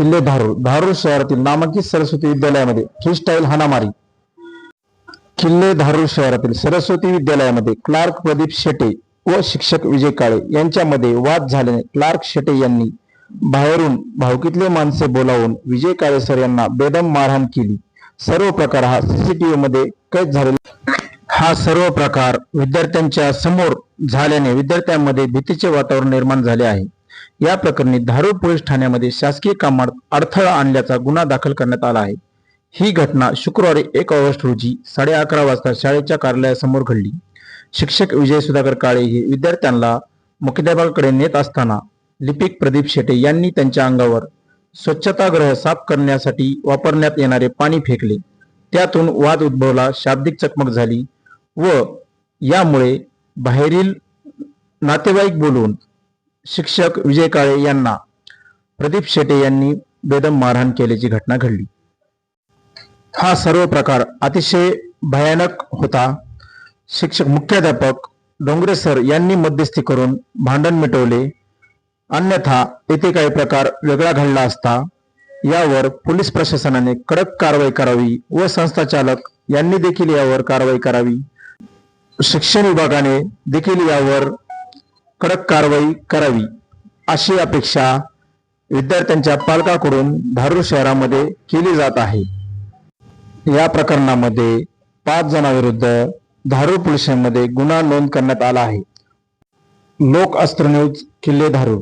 किल्ले धारूर. धारूर शहरातील नामांकित सरस्वती विद्यालयामध्ये फ्रीस्टाईल हाणामारी. किल्ले धारूर शहरातील सरस्वती विद्यालयामध्ये क्लार्क प्रदीप शेटे व शिक्षक विजय काळे यांच्यामध्ये वाद झाल्याने क्लार्क शेटे यांनी बाहेरून भावकीतले माणसे बोलावून विजय काळे सर यांना बेदम मारहाण केली. सर्व प्रकार हा सीसीटीव्ही मध्ये कैद झालेला हा सर्व प्रकार विद्यार्थ्यांच्या समोर झाल्याने विद्यार्थ्यांमध्ये भीतीचे वातावरण निर्माण झाले आहे. या प्रकरणी धारूर पोलीस ठाण्यामध्ये शासकीय कामात अडथळा आणल्याचा गुन्हा दाखल करण्यात आला आहे. ही घटना शुक्रवारी एक ऑगस्ट रोजी साडे अकरा वाजता शाळेच्या कार्यालयासमोर घडली. शिक्षक विजय सुधाकर काळे हे विद्यार्थ्यांना मुख्याध्यापकाकडे नेत असताना लिपिक प्रदीप शेटे यांनी त्यांच्या अंगावर स्वच्छतागृह साफ करण्यासाठी वापरण्यात येणारे पाणी फेकले. त्यातून वाद उद्भवला शाब्दिक चकमक झाली व यामुळे बाहेरील नातेवाईक बोलून शिक्षक विजय काळे यांना प्रदीप शेटे यांनी बेदम मारहाण केल्याची घटना घडली. हा सर्व प्रकार अतिशय भयानक होता. शिक्षक मुख्याध्यापक डोंगरे सर यांनी मध्यस्थी करून भांडण मिटवले. अन्यथा येथे काही प्रकार वेगळा घडला असता यावर पोलीस प्रशासनाने कडक कारवाई करावी व संस्था चालक यांनी देखील यावर कारवाई करावी. शिक्षण विभागाने देखील यावर कडक कारवाई करावी अशी अपेक्षा विद्यार्थ्यांच्या पालकाकडून धारूर शहरामध्ये केली जात आहे. या प्रकरणामध्ये पाच जणांविरुद्ध धारूर पोलिसांमध्ये गुन्हा नोंद करण्यात आला आहे. लोक अस्त्र न्यूज किल्ले धारूर.